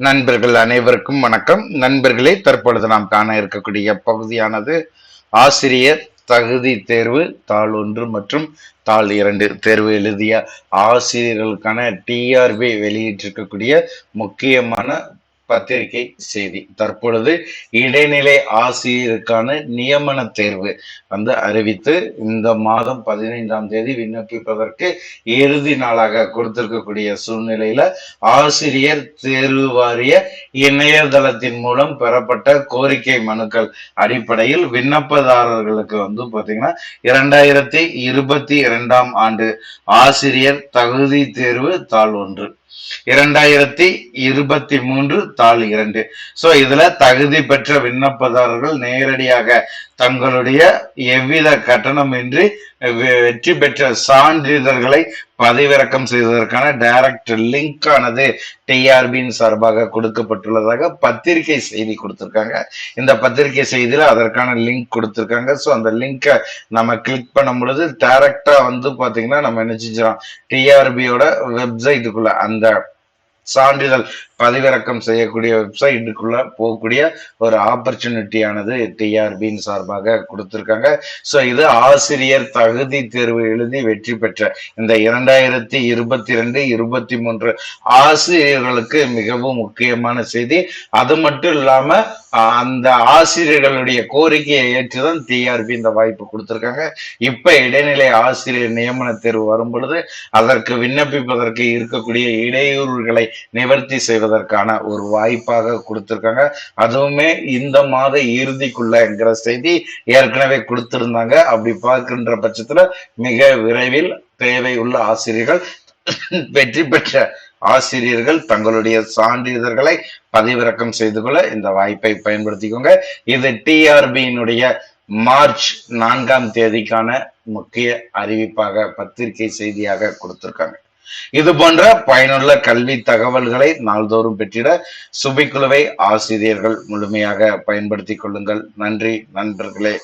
நண்பர்கள் அனைவருக்கும் வணக்கம். நண்பர்களே தற்பொழுது நாம் காண இருக்கக்கூடிய பகுதியானது ஆசிரியர் தகுதி தேர்வு தாள் ஒன்று மற்றும் தாள் இரண்டு தேர்வு எழுதிய ஆசிரியர்களுக்கான டிஆர்பி வெளியிட்டிருக்கக்கூடிய முக்கியமான பத்திரிகை செய்தி. தற்பொழுது இடைநிலை ஆசிரியருக்கான நியமன தேர்வு வந்து அறிவித்து இந்த மாதம் பதினைந்தாம் தேதி விண்ணப்பிப்பதற்கு இறுதி நாளாக கொடுத்திருக்கக்கூடிய சூழ்நிலையில ஆசிரியர் தேர்வு வாரிய இணையதளத்தின் மூலம் பெறப்பட்ட கோரிக்கை மனுக்கள் அடிப்படையில் விண்ணப்பதாரர்களுக்கு வந்து பாத்தீங்கன்னா இரண்டாயிரத்தி இருபத்தி இரண்டாம் ஆண்டு ஆசிரியர் தகுதி தேர்வு தாள் ஒன்று. இரண்டாயிரத்தி இருபத்தி மூன்று தாள் இரண்டு. சோ இதுல தகுதி பெற்ற விண்ணப்பதாரர்கள் நேரடியாக தங்களுடைய எவ்வித கட்டணமின்றி வெ- வெற்றி பெற்ற சான்றிதழ்களை பதிவிறக்கம் செய்வதற்கான டைரக்ட் லிங்க் ஆனது டிஆர்பியின் சார்பாக கொடுக்கப்பட்டுள்ளதாக பத்திரிகை செய்தி கொடுத்துருக்காங்க. இந்த பத்திரிகை செய்தியில அதற்கான லிங்க் கொடுத்துருக்காங்க. ஸோ அந்த லிங்கை நம்ம கிளிக் பண்ணும் பொழுது டைரக்டாக வந்து பார்த்தீங்கன்னா நம்ம என்ன செஞ்சிடலாம்? டிஆர்பியோட வெப்சைட்டுக்குள்ள அந்த சான்றிதழ் பதிவிறக்கம் செய்யக்கூடிய வெப்சைட்டுக்குள்ள போகக்கூடிய ஒரு ஆப்பர்ச்சுனிட்டியானது டிஆர்பியின் சார்பாக கொடுத்துருக்காங்க. ஸோ இது ஆசிரியர் தகுதி தேர்வு எழுதி வெற்றி பெற்ற இந்த இரண்டாயிரத்தி இருபத்தி ரெண்டு இருபத்தி மூன்று ஆசிரியர்களுக்கு மிகவும் முக்கியமான செய்தி. அது மட்டும் இல்லாம அந்த ஆசிரியர்களுடைய கோரிக்கையை ஏற்றுதான் டிஆர்பி இந்த வாய்ப்பு கொடுத்திருக்காங்க. இப்ப இடைநிலை ஆசிரியர் நியமன தேர்வு வரும் பொழுது அதற்கு விண்ணப்பிப்பதற்கு இருக்கக்கூடிய இடையூறுகளை நிவர்த்தி செய்வதற்கான ஒரு வாய்ப்பாக கொடுத்துருக்காங்க. அதுவுமே இந்த மாத இறுதிக்குள்ளங்கிற செய்தி ஏற்கனவே கொடுத்திருந்தாங்க. அப்படி பார்க்கின்ற பட்சத்துல மிக விரைவில் தேவை உள்ள ஆசிரியர்கள் வெற்றி பெற்ற ஆசிரியர்கள் தங்களுடைய சான்றிதழ்களை பதிவிறக்கம் செய்து கொள்ள இந்த வாய்ப்பை பயன்படுத்திக்கோங்க. இது டிஆர்பியினுடைய மார்ச் நான்காம் தேதிக்கான முக்கிய அறிவிப்பாக பத்திரிகை செய்தியாக கொடுத்திருக்காங்க. இது போன்ற பயனுள்ள கல்வி தகவல்களை நாள்தோறும் பெற்றிட சுபிக்குழுவை ஆசிரியர்கள் முழுமையாக பயன்படுத்திக் கொள்ளுங்கள். நன்றி நண்பர்களே.